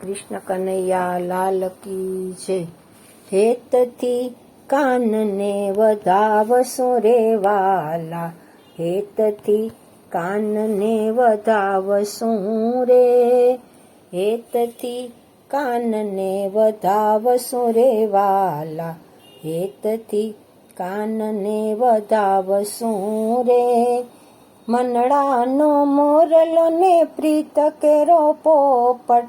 કૃષ્ણ કનૈયા લાલ કી જય. હેતથી કાનને વધાવશો રે વાલા. હેતથી કાનને વધાવશું રે. હેતથી કાનને વધાવશો રે વાલા. હેતથી કાનને વધાવશું રે. મનડાનો મોરલો ને પ્રીત કેરો પોપટ.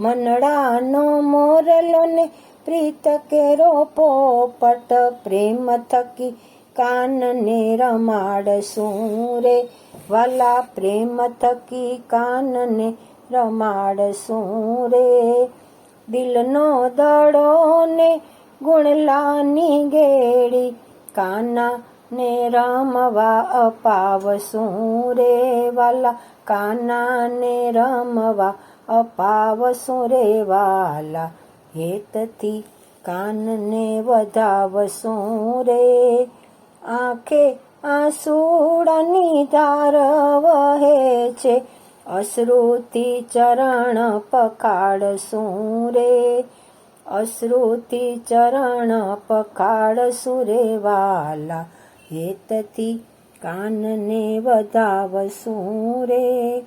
મનડાનો મોરલો ને પ્રીત કેરો પોપટ પ્રેમ થકી કાનને રમાડશું રે. વાલા પ્રેમ થકી કાનને રમાડશું રે. દિલનો દડો ને ગુણલાની ગેડી કાના ને રમવા અપાવશું રે. વાલા કાના ને રમવા અપાવશું રે વાલા, હેતથી કાનને વધાવશું રે. આંખે આંસુડાની ધાર વહે છે અશ્રુથી ચરણ પખાડશું રે. અશ્રુથી ચરણ પખાડશું રે વાલા, હેતથી કાનને વધાવશું રે.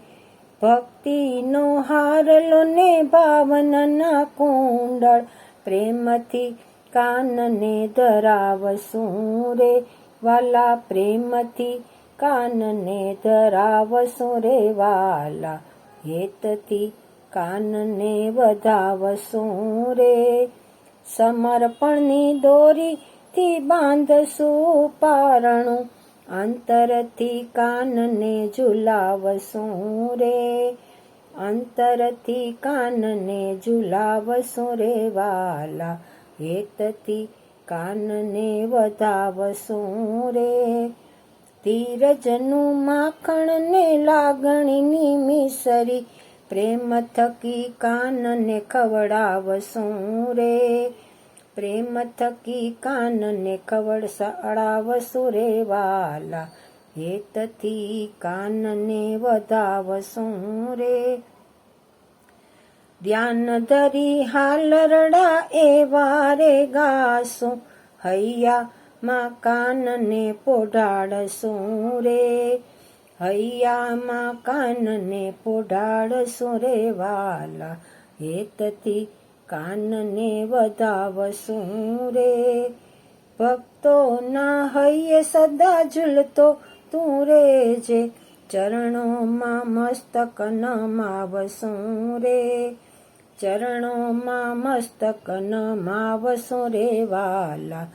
ભક્તિનો હારલો ને ભાવનના કુંડળ, પ્રેમથી કાનને ધરાવશું રે વાલા, પ્રેમથી કાનને ધરાવશું રે વાલા, હેતથી કાનને વધાવશું રે. સમર્પણની દોરીથી બાંધશું પારણું અંતરથી કાનને ઝુલાવશું રે, અંતરથી કાનને ઝુલાવશું રે વાલા, હેતથી કાનને વધાવશું રે. ધીરજનું માખણને લાગણીની મિસરી, પ્રેમ થકી કાનને ખવડાવશું રે. પ્રેમ થકી કાનને ખવડાવશું રે વાલા હેતથી કાનને વધાવશું રે ધ્યાન ધરી હાલરડા એવા રે ગાશું હૈયામાં કાનને પોઢાડશું રે હૈયામાં કાનને પોઢાડશું રે વાલા. હેતથી કાનને વધાવશું રે. ભક્તોના હૈયે સદા ઝૂલતો તું રે જે. ચરણોમાં મસ્તક નમાવશું રે. ચરણોમાં મસ્તક નમાવશું રે વાલા.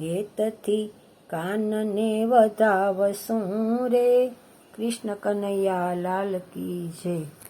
હેતથી કાનને વધાવશું રે. કૃષ્ણ કનૈયા લાલ કી જય.